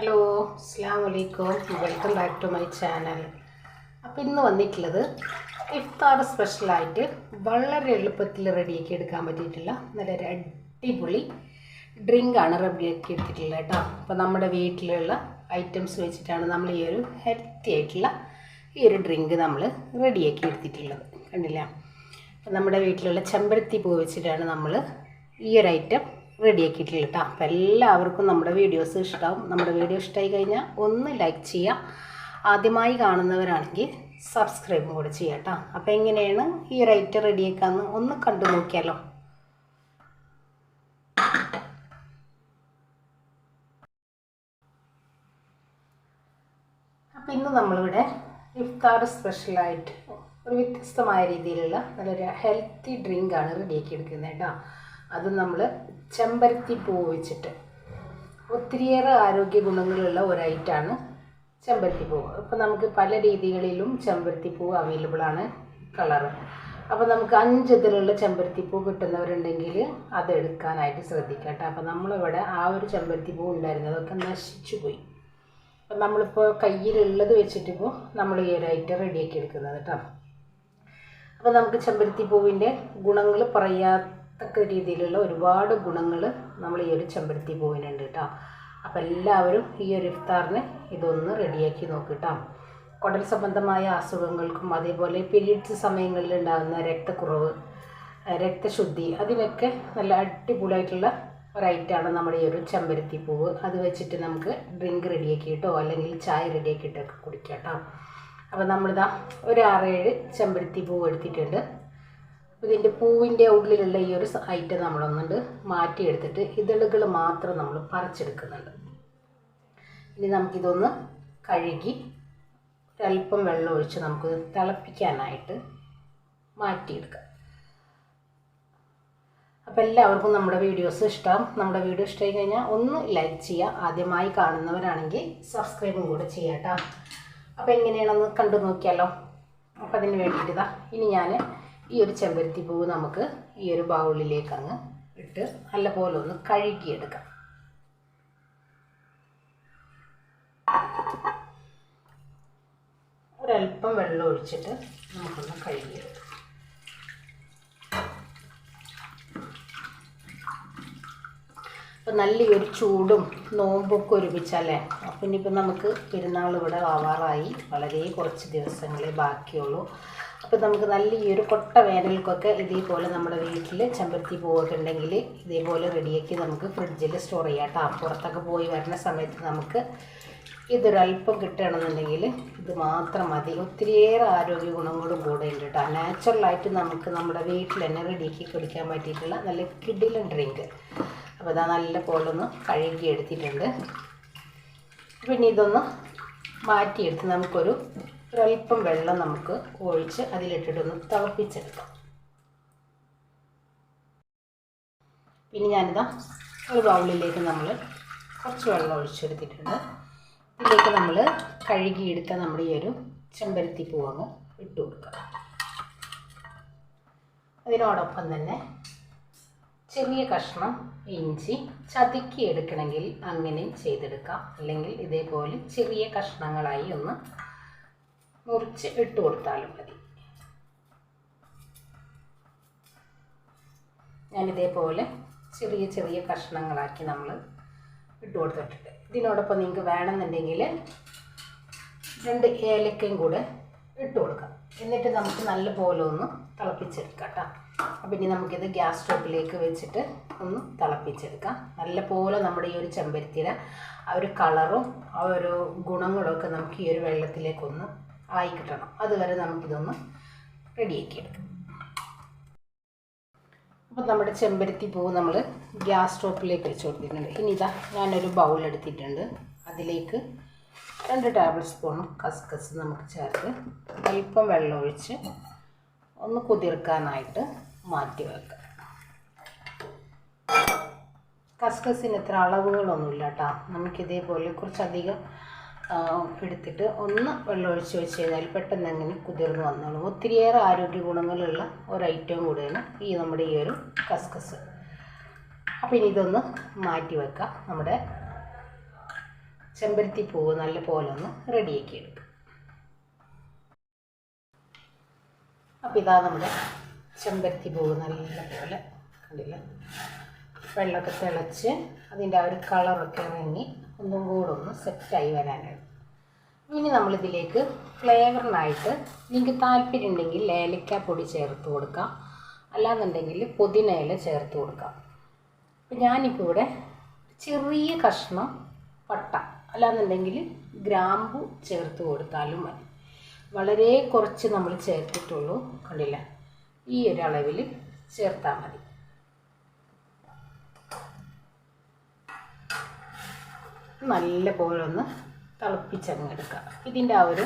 Hello അസ്സാം വലൈക്കും welcome back to my channel. അപ്പോൾ ഇന്ന് വന്നിട്ടുള്ളത് ഇഫ്താർ സ്പെഷ്യലായിട്ട് വളരെ എളുപ്പത്തിൽ റെഡിയാക്കി എടുക്കാൻ പറ്റിയിട്ടുള്ള നല്ലൊരു അടിപൊളി ഡ്രിങ്കാണ് റെഡിയാക്കി എടുത്തിട്ടുള്ളത് കേട്ടോ. അപ്പോൾ നമ്മുടെ വീട്ടിലുള്ള ഐറ്റംസ് വെച്ചിട്ടാണ് നമ്മൾ ഈ ഒരു ഹെൽത്തി ആയിട്ടുള്ള ഈ ഒരു ഡ്രിങ്ക് നമ്മൾ റെഡിയാക്കി എടുത്തിട്ടുള്ളത്. കണ്ടില്ല? അപ്പം നമ്മുടെ വീട്ടിലുള്ള ചെമ്പരത്തി പൂ വെച്ചിട്ടാണ് നമ്മൾ ഈ ഒരു ഐറ്റം റെഡിയാക്കിയിട്ടുള്ളത് കേട്ടോ അപ്പോൾ എല്ലാവർക്കും നമ്മുടെ വീഡിയോസ് ഇഷ്ടമാവും നമ്മുടെ വീഡിയോ ഇഷ്ടമായി കഴിഞ്ഞാൽ ഒന്ന് ലൈക്ക് ചെയ്യുക ആദ്യമായി കാണുന്നവരാണെങ്കിൽ സബ്സ്ക്രൈബും കൂടെ ചെയ്യാം കേട്ടോ അപ്പോൾ എങ്ങനെയാണ് ഈ റൈറ്റ് റെഡിയാക്കാമെന്ന് ഒന്ന് കണ്ടു നോക്കിയാലോ. അപ്പം ഇന്ന് നമ്മളിവിടെ ഇഫ്താർ സ്പെഷ്യലായിട്ട് ഒരു വ്യത്യസ്തമായ രീതിയിലുള്ള നല്ലൊരു ഹെൽത്തി ഡ്രിങ്കാണ് റെഡിയാക്കി എടുക്കുന്നത് കേട്ടോ. അത് നമ്മൾ ചെമ്പരത്തി പൂ വെച്ചിട്ട്. ഒത്തിരിയേറെ ആരോഗ്യ ഗുണങ്ങളുള്ള ഒരു ഐറ്റാണ് ചെമ്പരത്തി പൂവ് അപ്പോൾ നമുക്ക് പല രീതികളിലും ചെമ്പരത്തി പൂവ് അവൈലബിൾ ആണ് കളറ് അപ്പോൾ നമുക്ക് അഞ്ച് ഇതിലുള്ള ചെമ്പരത്തി പൂ കിട്ടുന്നവരുണ്ടെങ്കിൽ അതെടുക്കാനായിട്ട് ശ്രദ്ധിക്കാം കേട്ടോ. അപ്പോൾ നമ്മളിവിടെ ആ ഒരു ചെമ്പരത്തി പൂ ഉണ്ടായിരുന്നത് അതൊക്കെ നശിച്ചു പോയി. അപ്പം നമ്മളിപ്പോൾ കയ്യിലുള്ളത് വെച്ചിട്ടിപ്പോൾ നമ്മൾ ഈ ഒരു ഐറ്റം റെഡിയാക്കി എടുക്കുന്നത് കേട്ടോ. അപ്പോൾ നമുക്ക് ചെമ്പരത്തി പൂവിന്റെ ഗുണങ്ങൾ പറയാത്തക്ക രീതിയിലുള്ള ഒരുപാട് ഗുണങ്ങൾ നമ്മൾ ഈ ഒരു ചെമ്പരത്തി പൂവിനുണ്ട് കേട്ടോ അപ്പോൾ എല്ലാവരും ഈ ഒരു ഇഫ്താറിന് ഇതൊന്ന് റെഡിയാക്കി നോക്ക് കേട്ടോ കുടൽ സംബന്ധമായ അസുഖങ്ങൾക്കും അതേപോലെ പീരീഡ്സ് സമയങ്ങളിൽ ഉണ്ടാകുന്ന രക്തക്കുറവ് രക്തശുദ്ധി അതിനൊക്കെ നല്ല അടിപൊളിയായിട്ടുള്ള ഒരു ഐറ്റമാണ് നമ്മുടെ ഈ ഒരു ചെമ്പരത്തി പൂവ്. അത് വെച്ചിട്ട് നമുക്ക് ഡ്രിങ്ക് റെഡിയാക്കിയിട്ടോ അല്ലെങ്കിൽ ചായ റെഡിയാക്കിയിട്ടൊക്കെ കുടിക്കാം കേട്ടോ അപ്പോൾ നമ്മളിതാ ഒരു ആറേഴ് ചെമ്പരത്തി പൂവ് എടുത്തിട്ടുണ്ട്. ഇതിന്റെ പൂവിന്റെ ഉള്ളിലുള്ള ഈ ഒരു ഐറ്റം നമ്മളൊന്നുണ്ട് മാറ്റിയെടുത്തിട്ട് ഇതളുകൾ മാത്രം നമ്മൾ പറിച്ചെടുക്കുന്നുണ്ട്. ഇനി നമുക്കിതൊന്ന് കഴുകി ഒരല്പം വെള്ളം ഒഴിച്ച് നമുക്ക് തിളപ്പിക്കാനായിട്ട് മാറ്റിയെടുക്കാം. അപ്പോൾ എല്ലാവർക്കും നമ്മുടെ വീഡിയോസ് ഇഷ്ടം. നമ്മുടെ വീഡിയോ ഇഷ്ടമായി കഴിഞ്ഞാൽ ഒന്ന് ലൈക്ക് ചെയ്യുക. ആദ്യമായി കാണുന്നവരാണെങ്കിൽ സബ്സ്ക്രൈബും കൂടെ ചെയ്യാം അപ്പോൾ എങ്ങനെയാണെന്ന് കണ്ടു നോക്കിയാലോ അപ്പോൾ അതിന് വേണ്ടിയിട്ട് ഇനി ഞാൻ ഈ ഒരു ചെമ്പരത്തി പൂവ് നമുക്ക് ഈ ഒരു ബൗളിലേക്ക് അങ്ങ് ഇട്ട് നല്ലപോലെ ഒന്ന് കഴുകിയെടുക്കാം. ഒരല്പം വെള്ളം ഒഴിച്ചിട്ട് നമുക്കൊന്ന് കഴുകിയെടുക്കാം. അപ്പം നല്ല ഒരു ചൂടും നോമ്പൊക്കെ ഒരുമിച്ചല്ലേ? അപ്പം ഇനിയിപ്പോൾ നമുക്ക് പെരുന്നാൾ ഇവിടെ ആവാറായി. വളരെ കുറച്ച് ദിവസങ്ങളെ ബാക്കിയുള്ളൂ. അപ്പോൾ നമുക്ക് നല്ല ഈ ഒരു കൊട്ട വേനൽക്കൊക്കെ ഇതേപോലെ നമ്മുടെ വീട്ടിൽ ചെമ്പരത്തി പൂവൊക്കെ ഉണ്ടെങ്കിൽ ഇതേപോലെ റെഡിയാക്കി നമുക്ക് ഫ്രിഡ്ജിൽ സ്റ്റോർ ചെയ്യാം കേട്ടോ. പുറത്തൊക്കെ പോയി വരുന്ന സമയത്ത് നമുക്ക് ഇതൊരല്പം കിട്ടുകയാണെന്നുണ്ടെങ്കിൽ ഇത് മാത്രം മതി. ഒത്തിരിയേറെ ആരോഗ്യ ഗുണങ്ങളും കൂടെ ഉണ്ട് കേട്ടോ. നാച്ചുറലായിട്ട് നമുക്ക് നമ്മുടെ വീട്ടിൽ തന്നെ റെഡിയാക്കി കുടിക്കാൻ പറ്റിയിട്ടുള്ള നല്ല കിഡിലൻ ഡ്രിങ്ക്. അപ്പോൾ ഇതാ നല്ല പോലൊന്ന് കഴുകി എടുത്തിട്ടുണ്ട്. പിന്നെ ഇതൊന്ന് മാറ്റിയെടുത്ത് നമുക്കൊരു ഒരല്പം വെള്ളം നമുക്ക് ഒഴിച്ച് അതിലിട്ടിട്ടൊന്ന് തിളപ്പിച്ചെടുക്കാം. പിന്നെ ഞാനിതാ ഒരു ബൗളിലേക്ക് നമ്മൾ കുറച്ച് വെള്ളം ഒഴിച്ചെടുത്തിട്ടുണ്ട്. ഇതിലേക്ക് നമ്മൾ കഴുകിയെടുത്ത നമ്മുടെ ഈ ഒരു ചെമ്പരത്തി പൂവങ്ങ് ഇട്ട് കൊടുക്കുക അതിനോടൊപ്പം തന്നെ ചെറിയ കഷ്ണം ഇഞ്ചി ചതുക്കി എടുക്കണമെങ്കിൽ അങ്ങനെ ചെയ്തെടുക്കാം. അല്ലെങ്കിൽ ഇതേപോലെ ചെറിയ കഷ്ണങ്ങളായി ഒന്ന് മുറിച്ച് ഇട്ട് കൊടുത്താലും മതി. ഞാനിതേപോലെ ചെറിയ ചെറിയ കഷ്ണങ്ങളാക്കി നമ്മൾ ഇട്ട് കൊടുത്തിട്ടുണ്ട്. ഇതിനോടൊപ്പം നിങ്ങൾക്ക് വേണമെന്നുണ്ടെങ്കിൽ രണ്ട് ഏലക്കയും കൂടെ ഇട്ട് കൊടുക്കാം. എന്നിട്ട് നമുക്ക് നല്ല പോലെ ഒന്ന് തിളപ്പിച്ചെടുക്കാം കേട്ടോ. അപ്പം ഇനി നമുക്കിത് ഗ്യാസ് സ്റ്റോപ്പിലേക്ക് വെച്ചിട്ട് ഒന്ന് തിളപ്പിച്ചെടുക്കാം. നല്ല പോലെ നമ്മുടെ ഈ ഒരു ചെമ്പരത്തിയുടെ ആ ഒരു കളറും ആ ഒരു ഗുണങ്ങളും ഒക്കെ നമുക്ക് ഈ ഒരു വെള്ളത്തിലേക്കൊന്ന് ആയി കിട്ടണം അതുവരെ നമുക്കിതൊന്ന് റെഡിയാക്കി എടുക്കാം അപ്പോൾ നമ്മുടെ ചെമ്പരത്തി പൂവ് നമ്മൾ ഗ്യാസ് സ്റ്റോപ്പിലേക്ക് വെച്ച് കൊടുത്തിട്ടുണ്ട്. ഇനി ഇതാ ഞാനൊരു ബൗൾ എടുത്തിട്ടുണ്ട്. അതിലേക്ക് രണ്ട് ടേബിൾ സ്പൂൺ കസ്കസ് നമുക്ക് ചേർത്ത് അല്പം വെള്ളമൊഴിച്ച് ഒന്ന് കുതിർക്കാനായിട്ട് മാറ്റി വെക്കുക കസ്കസിന് ഇത്ര അളവുകളൊന്നുമില്ല കേട്ടോ. നമുക്കിതേപോലെ കുറച്ചധികം എടുത്തിട്ട് ഒന്ന് വെള്ളം ഒഴിച്ച് വെച്ച് കഴിഞ്ഞാൽ പെട്ടെന്ന് അങ്ങനെ കുതിർന്ന് വന്നോളും. ഒത്തിരിയേറെ ആരോഗ്യ ഗുണങ്ങളുള്ള ഒരു ഐറ്റം കൂടിയാണ് ഈ നമ്മുടെ ഈ ഒരു കസ്കസ്. അപ്പം ഇനി ഇതൊന്ന് മാറ്റി വെക്കാം. നമ്മുടെ ചെമ്പരത്തി പൂവ് നല്ല പോലെ ഒന്ന് റെഡിയാക്കി എടുക്കും. അപ്പോൾ ഇതാ നമ്മുടെ ചെമ്പരത്തി പൂവ് നല്ല പോലെ കണ്ടില്ല? വെള്ളമൊക്കെ തിളച്ച് അതിന്റെ ആ ഒരു കളറൊക്കെ ഇറങ്ങി ഒന്നും കൂടെ ഒന്ന് സെറ്റായി വരാനാണ്. ഇനി നമ്മളിതിലേക്ക് ഫ്ലേവറിനായിട്ട് നിങ്ങൾക്ക് താല്പര്യം ഉണ്ടെങ്കിൽ പൊടി ചേർത്ത് കൊടുക്കാം. അല്ലാന്നുണ്ടെങ്കിൽ പുതിന ഇല ചേർത്ത് കൊടുക്കാം. അപ്പം ഞാനിപ്പോൾ ഇവിടെ ചെറിയ കഷ്ണം പട്ട അല്ലാന്നുണ്ടെങ്കിൽ ഗ്രാമ്പു ചേർത്ത് കൊടുത്താലും മതി. വളരെ കുറച്ച് നമ്മൾ ചേർത്തിട്ടുള്ളൂ. കണ്ടില്ല? ഈ ഒരു അളവിൽ ചേർത്താൽ മതി. നല്ല പോലെ ഒന്ന് തിളപ്പിച്ചങ്ങ് എടുക്കുക ഇതിന്റെ ആ ഒരു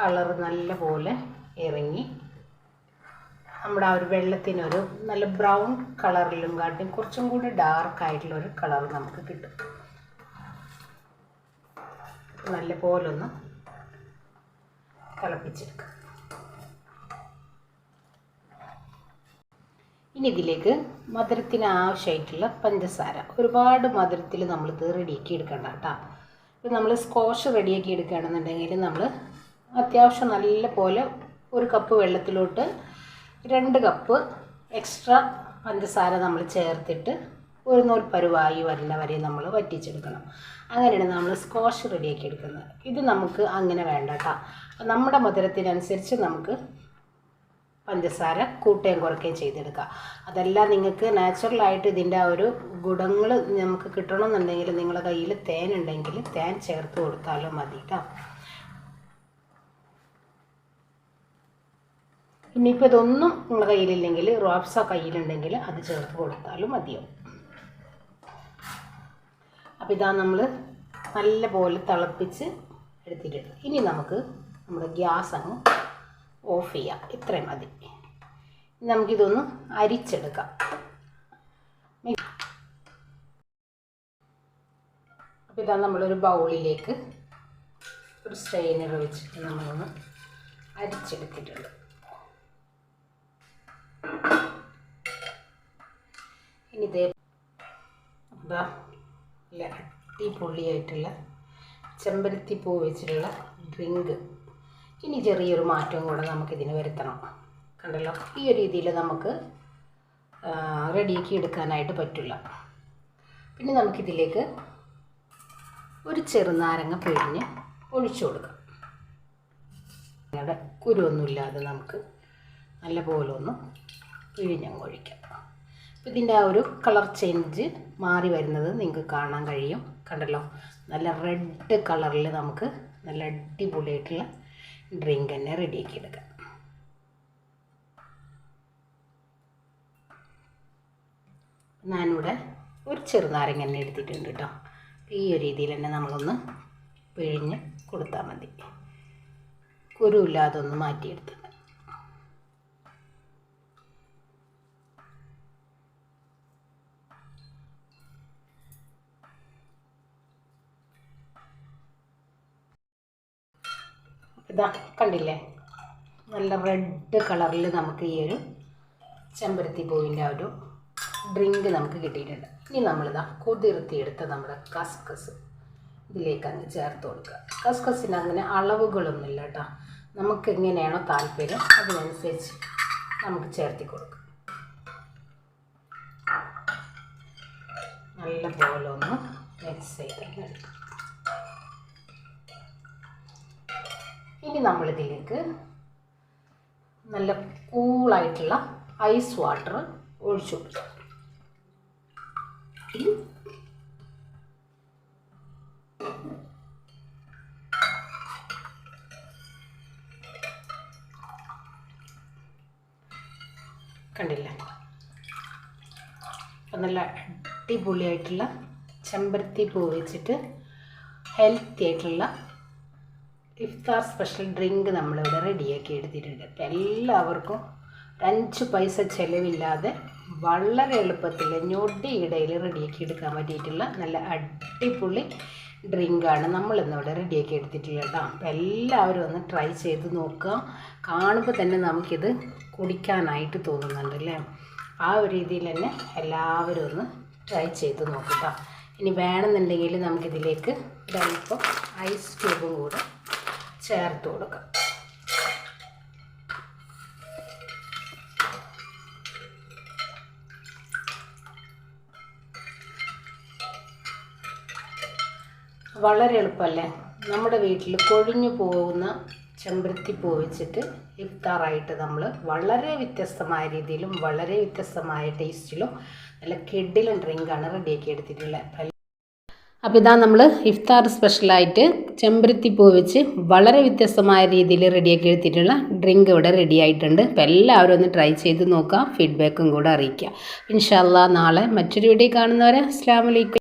കളർ നല്ല പോലെ ഇറങ്ങി. നമ്മുടെ ആ ഒരു വെള്ളത്തിനൊരു നല്ല ബ്രൗൺ കളറിലും കാട്ടി കുറച്ചും കൂടി ഡാർക്ക് ആയിട്ടുള്ള ഒരു കളർ നമുക്ക് കിട്ടും. നല്ല പോലൊന്ന് തിളപ്പിച്ചെടുക്കുക ഇനി ഇതിലേക്ക് മധുരത്തിന് ആവശ്യമായിട്ടുള്ള പഞ്ചസാര. ഒരുപാട് മധുരത്തിൽ നമ്മളിത് റെഡിയാക്കി എടുക്കണ്ട കേട്ടോ. ഇപ്പം നമ്മൾ സ്കോഷ് റെഡിയാക്കി എടുക്കുകയാണെന്നുണ്ടെങ്കിൽ നമ്മൾ അത്യാവശ്യം നല്ല പോലെ ഒരു കപ്പ് വെള്ളത്തിലോട്ട് രണ്ട് കപ്പ് എക്സ്ട്രാ പഞ്ചസാര നമ്മൾ ചേർത്തിട്ട് ഒരു നൂൽ പരുവായി വരുന്ന വരെ നമ്മൾ വറ്റിച്ചെടുക്കണം. അങ്ങനെയാണ് നമ്മൾ സ്കോഷ് റെഡിയാക്കി എടുക്കുന്നത്. ഇത് നമുക്ക് അങ്ങനെ വേണ്ട കേട്ടോ. നമ്മുടെ മധുരത്തിനനുസരിച്ച് നമുക്ക് പഞ്ചസാര കൂട്ടുകയും കുറയ്ക്കുകയും ചെയ്തെടുക്കുക. അതെല്ലാം നിങ്ങൾക്ക് നാച്ചുറലായിട്ട് ഇതിന്റെ ആ ഒരു ഗുണങ്ങൾ നമുക്ക് കിട്ടണമെന്നുണ്ടെങ്കിൽ നിങ്ങളുടെ കയ്യിൽ തേൻ ഉണ്ടെങ്കിൽ തേൻ ചേർത്ത് കൊടുത്താലും മതി കേട്ടോ ഇനിയിപ്പോൾ ഇതൊന്നും നിങ്ങളുടെ കയ്യിലില്ലെങ്കിൽ റോപ്സ കയ്യിലുണ്ടെങ്കിൽ അത് ചേർത്ത് കൊടുത്താലും മതിയാവും. അപ്പോൾ ഇതാ നമ്മൾ നല്ല പോലെ തിളപ്പിച്ച് എടുത്തിട്ടുണ്ട്. ഇനി നമുക്ക് നമ്മുടെ ഗ്യാസ് അങ്ങ് ഓഫ് ചെയ്യാം. ഇത്രയും മതി. നമുക്കിതൊന്ന് അരിച്ചെടുക്കാം. അപ്പോൾ ഇതാ നമ്മളൊരു ബൗളിലേക്ക് ഒരു സ്ട്രെയിനർ വെച്ചിട്ട് നമ്മളൊന്ന് അരിച്ചെടുത്തിട്ടുണ്ട്. ഇനി ഇതേ ഇതാ അടിപൊളിയായിട്ടുള്ള ചെമ്പരത്തി പൂ വെച്ചിട്ടുള്ള ഡ്രിങ്ക് ഇനി ചെറിയൊരു മാറ്റവും കൂടെ നമുക്കിതിന് വരുത്തണം. കണ്ടല്ലോ? ഈ ഒരു രീതിയിൽ നമുക്ക് റെഡിയാക്കി എടുക്കാനായിട്ട് പറ്റില്ല. പിന്നെ നമുക്കിതിലേക്ക് ഒരു ചെറുനാരങ്ങ പിഴിഞ്ഞ് ഒഴിച്ചു കൊടുക്കാം. ഞങ്ങളുടെ കുരുവൊന്നുമില്ലാതെ നമുക്ക് നല്ലപോലെ ഒന്ന് പിഴിഞ്ഞങ്ങ് ഒഴിക്കാം. അപ്പോൾ ഇതിന്റെ ആ ഒരു കളർ ചേഞ്ച് മാറി വരുന്നത് നിങ്ങൾക്ക് കാണാൻ കഴിയും. കണ്ടല്ലോ? നല്ല റെഡ് കളറിൽ നമുക്ക് നല്ല അടിപൊളിയായിട്ടുള്ള ഡ്രിങ്ക് തന്നെ റെഡിയാക്കി എടുക്കാം. ഞാനിവിടെ ഒരു ചെറുനാരങ്ങ തന്നെ എടുത്തിട്ടുണ്ട് കേട്ടോ. ഈ ഒരു രീതിയിൽ തന്നെ നമ്മളൊന്ന് പിഴിഞ്ഞ് കൊടുത്താൽ മതി. കുരുവില്ലാതെ ഒന്ന് മാറ്റിയെടുത്തത് ഇതാ കണ്ടില്ലേ? നല്ല റെഡ് കളറിൽ നമുക്ക് ഈ ഒരു ചെമ്പരത്തി പൂവിന്റെ ഒരു ഡ്രിങ്ക് നമുക്ക് കിട്ടിയിട്ടുണ്ട്. ഇനി നമ്മളിതാ കുതിർത്തിയെടുത്ത നമ്മുടെ കസ്കസ് ഇതിലേക്ക് അങ്ങ് ചേർത്ത് കൊടുക്കുക. കസ്കസിന് അങ്ങനെ അളവുകളൊന്നുമില്ല കേട്ടോ. നമുക്ക് എങ്ങനെയാണോ താല്പര്യം അതിനനുസരിച്ച് നമുക്ക് ചേർത്തി കൊടുക്കുക നല്ല പോലെ ഒന്ന് മിക്സ് ചെയ്ത് എടുക്കാം. ഇനി നമ്മളിതിലേക്ക് നല്ല കൂളായിട്ടുള്ള ഐസ് വാട്ടർ ഒഴിച്ചു കൊടുക്കുക കണ്ടില്ല? നല്ല അടിപൊളിയായിട്ടുള്ള ചെമ്പരത്തി പൂ വെച്ചിട്ട് ഹെൽത്തി ആയിട്ടുള്ള ഇഫ്താർ സ്പെഷ്യൽ ഡ്രിങ്ക് നമ്മളിവിടെ റെഡിയാക്കി എടുത്തിട്ടുണ്ട്. അപ്പം എല്ലാവർക്കും അഞ്ച് പൈസ ചിലവില്ലാതെ വളരെ എളുപ്പത്തിൽ ഞൊടിയിടയിൽ റെഡിയാക്കി എടുക്കാൻ പറ്റിയിട്ടുള്ള നല്ല അടിപൊളി ഡ്രിങ്കാണ് നമ്മളിന്നിവിടെ റെഡിയാക്കി എടുത്തിട്ടുള്ളത് കേട്ടോ. അപ്പം എല്ലാവരും ഒന്ന് ട്രൈ ചെയ്ത് നോക്കുക. കാണുമ്പോൾ തന്നെ നമുക്കിത് കുടിക്കാനായിട്ട് തോന്നുന്നുണ്ട് അല്ലേ? ആ ഒരു രീതിയിൽ തന്നെ എല്ലാവരും ഒന്ന് ട്രൈ ചെയ്ത് നോക്കുക ഇനി വേണമെന്നുണ്ടെങ്കിൽ നമുക്കിതിലേക്ക് ഒരല്പം ഐസ് ക്യൂബും കൂടെ ചേർത്ത് കൊടുക്കാം. വളരെ എളുപ്പമല്ലേ? നമ്മുടെ വീട്ടിൽ കൊഴിഞ്ഞു പോകുന്ന ചെമ്പരത്തി പൂ വെച്ചിട്ട് ഇഫ്താറായിട്ട് നമ്മൾ വളരെ വ്യത്യസ്തമായ രീതിയിലും വളരെ വ്യത്യസ്തമായ ടേസ്റ്റിലും നല്ല കിഡിലും ഡ്രിങ്കാണ് റെഡിയാക്കി എടുത്തിട്ടുള്ളത്. അപ്പോൾ ഇതാ നമ്മൾ ഇഫ്താർ സ്പെഷ്യലായിട്ട് ചെമ്പരത്തി പൂ വെച്ച് വളരെ വ്യത്യസ്തമായ രീതിയിൽ റെഡിയാക്കി എടുത്തിട്ടുള്ള ഡ്രിങ്ക് ഇവിടെ റെഡി ആയിട്ടുണ്ട്. അപ്പോൾ എല്ലാവരും ഒന്ന് ട്രൈ ചെയ്ത് നോക്കുക ഫീഡ്ബാക്കും കൂടെ അറിയിക്കുക. ഇൻഷാല്ല നാളെ മറ്റൊരു വീഡിയോ കാണുന്നവരെ അസ്ലാമലൈക്കും